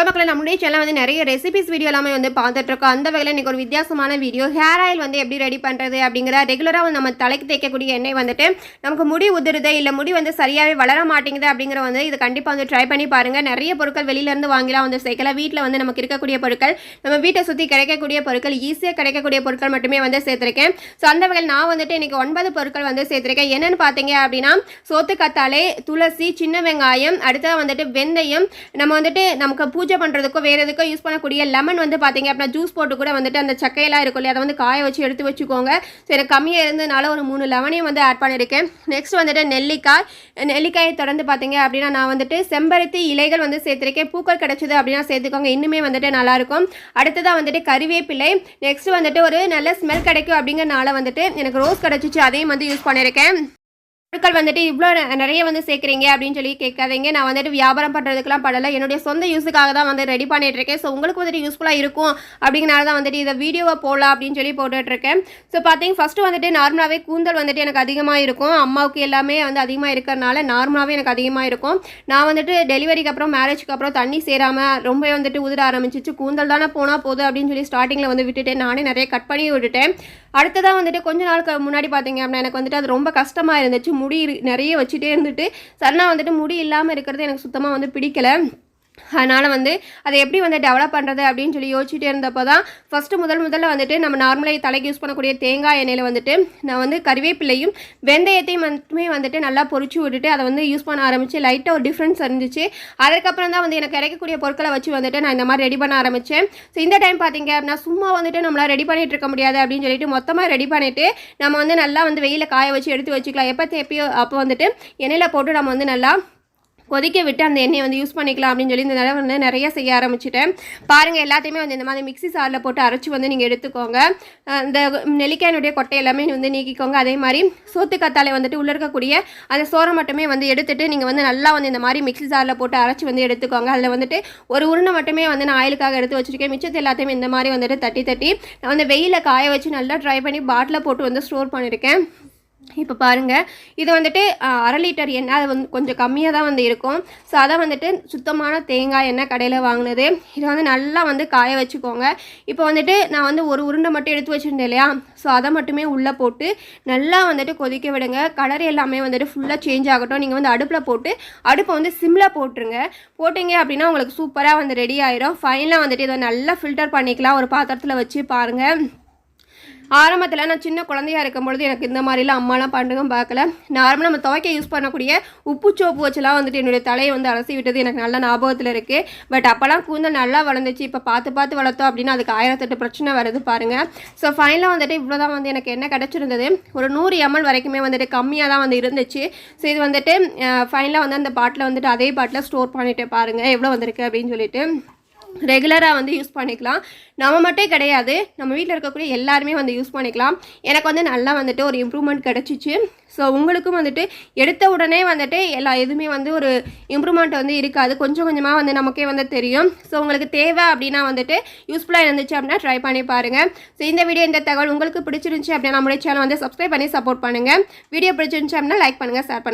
Hello மக்களை நம்முடைய channel வந்து நிறைய ரெசிபிஸ் வீடியோ எல்லாமே வந்து பார்த்துட்ருக்கோம் அந்த வகையில் இன்னைக்கு ஒரு வித்தியாசமான வீடியோ ஹேர் ஆயில் வந்து எப்படி ரெடி பண்ணுறது அப்படிங்கிற ரெகுலராக வந்து நம்ம தலைக்கு தேய்க்கக்கூடிய எண்ணெய் வந்துட்டு நமக்கு முடி உதிருது இல்லை முடி வந்து சரியாகவே வளர மாட்டேங்குது அப்படிங்கிற வந்து இது கண்டிப்பாக வந்து ட்ரை பண்ணி பாருங்கள் நிறைய பொருட்கள் வெளியிலேருந்து வாங்கிலாம் வந்து சேர்க்கலாம் வீட்டில் வந்து நமக்கு இருக்கக்கூடிய பொருட்கள் நம்ம வீட்டை சுற்றி கிடைக்கக்கூடிய பொருட்கள் ஈஸியாக கிடைக்கக்கூடிய பொருட்கள் மட்டுமே வந்து சேர்த்துருக்கேன். ஸோ அந்த வகையில் நான் வந்துட்டு இன்றைக்கி ஒன்பது பொருட்கள் வந்து சேர்த்துருக்கேன். என்னென்னு பார்த்தீங்க அப்படின்னா சோத்து கத்தாழை துளசி சின்ன வெங்காயம் அடுத்தது வந்துட்டு வெந்தயம். நம்ம வந்துட்டு நமக்கு பூஜை பண்ணுறதுக்கோ வேறு எதுக்கோ யூஸ் பண்ணக்கூடிய லெமன் வந்து பார்த்தீங்க அப்படின்னா ஜூஸ் போட்டு கூட வந்துட்டு அந்த சக்கையெல்லாம் இருக்கும் இல்லையா? அதை வந்து காய வச்சு எடுத்து வச்சுக்கோங்க. சரி கம்மியாக இருந்ததுனால ஒரு மூணு லெமனையும் வந்து ஆட் பண்ணியிருக்கேன் நெக்ஸ்ட் வந்துட்டு நெல்லிக்காய். நெல்லிக்காயை தொடர்ந்து பார்த்தீங்க அப்படின்னா நான் வந்துட்டு செம்பருத்தி இலைகள் வந்து சேர்த்துருக்கேன். பூக்கள் கிடச்சிது அப்படின்னா சேர்த்துக்கோங்க. இன்னுமே வந்துட்டு நல்லாயிருக்கும் அடுத்ததாக வந்துட்டு கருவேப்பிலை நெக்ஸ்ட் வந்துட்டு ஒரு நல்ல ஸ்மெல் கிடைக்கும் அப்படிங்கிறனால வந்துட்டு எனக்கு ரோஸ் கிடச்சிச்சு. அதையும் வந்து யூஸ் பண்ணியிருக்கேன் பொருட்கள் வந்துட்டு இவ்வளோ நிறைய வந்து சேர்க்குறீங்க அப்படின்னு சொல்லி கேட்காதீங்க. நான் வந்துட்டு வியாபாரம் பண்ணுறதுக்குலாம் படலை. என்னுடைய சொந்த யூஸுக்காக தான் வந்து ரெடி பண்ணிகிட்ருக்கேன் இருக்கேன் ஸோ உங்களுக்கு வந்துட்டு யூஸ்ஃபுல்லாக இருக்கும் அப்படிங்கிறனால தான் வந்துட்டு இதை வீடியோவை போடலாம் அப்படின்னு சொல்லி போட்டுட்ருக்கேன். ஸோ பார்த்தீங்க ஃபஸ்ட்டு வந்துட்டு நார்மலாகவே கூந்தல் வந்துட்டு எனக்கு அதிகமாக இருக்கும். அம்மாவுக்கு எல்லாமே வந்து அதிகமாக இருக்கிறனால நார்மலாகவே எனக்கு அதிகமாக இருக்கும். நான் வந்துட்டு டெலிவரிக்கு அப்புறம் மேரேஜ்க்கு அப்புறம் தண்ணி சேராமல் ரொம்ப வந்துட்டு உதிர ஆரம்பிச்சிச்சு. கூந்தல் தானே போனால் போதும் அப்படின்னு சொல்லி ஸ்டார்டிங்கில் வந்து விட்டுட்டேன் நானே நிறைய கட் பண்ணி விட்டுட்டேன். அடுத்ததாக வந்துட்டு கொஞ்ச நாளுக்கு முன்னாடி பார்த்தீங்க அப்படின்னா எனக்கு வந்துட்டு அது ரொம்ப கஷ்டமாக இருந்துச்சு. முடி நிறைய வச்சுட்டே இருந்துட்டு சன்னா வந்துட்டு முடி இல்லாமல் இருக்கிறது எனக்கு சுத்தமாக வந்து பிடிக்கல. அதனால் வந்து அதை எப்படி வந்து டெவலப் பண்ணுறது அப்படின்னு சொல்லி யோசிச்சுட்டே இருந்தப்போ தான் ஃபஸ்ட்டு முதல் முதல்ல வந்துட்டு நம்ம நார்மலாக தலைக்கு யூஸ் பண்ணக்கூடிய தேங்காய் எண்ணெயில் வந்துட்டு நான் வந்து கறிவேப்பிலையும் வெந்தயத்தையும் மட்டுமே வந்துட்டு நல்லா பொறிச்சு விட்டுட்டு அதை வந்து யூஸ் பண்ண ஆரம்பித்து லைட்டாக ஒரு டிஃப்ரென்ஸ் இருந்துச்சு. அதுக்கப்புறம் தான் வந்து எனக்கு கிடைக்கக்கூடிய பொருட்களை வச்சு வந்துட்டு நான் இந்த மாதிரி ரெடி பண்ண ஆரம்பித்தேன் ஸோ இந்த டைம் பார்த்தீங்க அப்படின்னா சும்மா வந்துட்டு நம்மளால் ரெடி பண்ணிகிட்டு இருக்க முடியாது அப்படின்னு சொல்லிட்டு மொத்தமாக ரெடி பண்ணிவிட்டு நம்ம வந்து நல்லா வந்து வெயில காய வச்சு எடுத்து வச்சுக்கலாம். எப்போ தேப்பியோ அப்போ வந்துட்டு எண்ணெயில் போட்டு நம்ம வந்து நல்லா கொதிக்க விட்டு அந்த எண்ணெயை வந்து யூஸ் பண்ணிக்கலாம் அப்படின்னு சொல்லி இந்த தடவை வந்து நிறைய செய்ய ஆரம்பிச்சிட்டேன். பாருங்கள் எல்லாத்தையுமே வந்து இந்த மாதிரி மிக்ஸி சாரில் போட்டு அரைச்சி வந்து நீங்கள் எடுத்துக்கோங்க. இந்த நெல்லிக்காயினுடைய கொட்டை எல்லாமே வந்து நீக்கிக்கோங்க. அதே மாதிரி சோத்து கத்தாழை வந்துட்டு உள்ளே இருக்கக்கூடிய அந்த சோறை மட்டுமே வந்து எடுத்துட்டு நீங்கள் வந்து நல்லா வந்து இந்த மாதிரி மிக்ஸி சாரில் போட்டு அரைச்சி வந்து எடுத்துக்கோங்க. அதில் வந்துட்டு ஒரு உருண்டை மட்டுமே வந்து நான் ஆயிலுக்காக எடுத்து வச்சுருக்கேன். மிச்சத்தை எல்லாத்தையுமே இந்த மாதிரி வந்துட்டு தட்டி தட்டி நான் வந்து வெயிலில் காய வச்சு நல்லா ட்ரை பண்ணி பாட்டில் போட்டு வந்து ஸ்டோர் பண்ணியிருக்கேன் இப்போ பாருங்கள் இது வந்துட்டு அரை லிட்டர் எண்ணெய் அது வந்து கொஞ்சம் கம்மியாக தான் வந்து இருக்கும். ஸோ அதை வந்துட்டு சுத்தமான தேங்காய் எண்ணெய் கடையில் வாங்கினது. இதை வந்து நல்லா வந்து காய வச்சுக்கோங்க. இப்போ வந்துட்டு நான் வந்து ஒரு உருண்டை மட்டும் எடுத்து வச்சுருந்தேன் இல்லையா? ஸோ அதை மட்டுமே உள்ளே போட்டு நல்லா வந்துட்டு கொதிக்க விடுங்க. கலர் எல்லாமே வந்துட்டு ஃபுல்லாக சேஞ்ச் ஆகட்டும். நீங்கள் வந்து அடுப்பில் போட்டு அடுப்பை வந்து சிம்மில் போட்டுருங்க. போட்டிங்க அப்படின்னா உங்களுக்கு சூப்பராக வந்து ரெடி ஆயிரும். ஃபைனலாக வந்துட்டு இதை நல்லா ஃபில்டர் பண்ணிக்கலாம். ஒரு பாத்திரத்தில் வச்சு பாருங்கள் ஆரம்பத்தில் நான் சின்ன குழந்தையா இருக்கும் பொழுது எனக்கு இந்த மாதிரிலாம் அம்மாலாம் பண்ணுறதும் பார்க்கல. நார்மலாக நம்ம துவைக்க யூஸ் பண்ணக்கூடிய உப்பு சோப்பு வச்சுலாம் வந்துட்டு என்னுடைய தலையை வந்து அலசி விட்டது. எனக்கு நல்ல ஞாபகத்தில் இருக்குது பட் அப்போல்லாம் கூந்தல் நல்லா வளர்ந்துச்சு. இப்போ பார்த்து பார்த்து வளர்த்தோம் அப்படின்னா அதுக்கு ஆயிரத்தெட்டு பிரச்சனை வருது பாருங்கள் ஸோ ஃபைனலாக வந்துட்டு இவ்வளோ தான் வந்து எனக்கு என்ன கிடச்சிருந்தது? ஒரு நூறு எம்எல் வரைக்குமே வந்துட்டு கம்மியாக தான் வந்து இருந்துச்சு. ஸோ இது வந்துட்டு ஃபைனலாக வந்து அந்த பாட்டில் வந்துட்டு அதே பாட்டில் ஸ்டோர் பண்ணிட்டு பாருங்கள் எவ்வளோ வந்திருக்கு அப்படின்னு சொல்லிட்டு. ரெகுலராக வந்து யூஸ் பண்ணிக்கலாம். நம்ம மட்டும் கிடையாது. நம்ம வீட்டில் இருக்கக்கூடிய எல்லாருமே வந்து யூஸ் பண்ணிக்கலாம். எனக்கு வந்து நல்லா வந்துட்டு ஒரு இம்ப்ரூவ்மெண்ட் கிடச்சிச்சு. ஸோ உங்களுக்கும் வந்துட்டு எடுத்த உடனே வந்துட்டு எல்லா எதுவுமே வந்து ஒரு இம்ப்ரூவ்மெண்ட் வந்து இருக்காது. கொஞ்சம் கொஞ்சமாக வந்து நமக்கே வந்து தெரியும். ஸோ உங்களுக்கு தேவை அப்படின்னா வந்துட்டு யூஸ்ஃபுல்லாக இருந்துச்சு அப்படின்னா ட்ரை பண்ணி பாருங்கள் ஸோ இந்த வீடியோ இந்த தகவல் உங்களுக்கு பிடிச்சிருந்துச்சு அப்படின்னா நம்மளுடைய சேனல் வந்து சப்ஸ்கிரைப் பண்ணி சப்போர்ட் பண்ணுங்கள் வீடியோ பிடிச்சிருந்துச்சு அப்படின்னா லைக் பண்ணுங்கள் ஷேர் பண்ணுங்கள்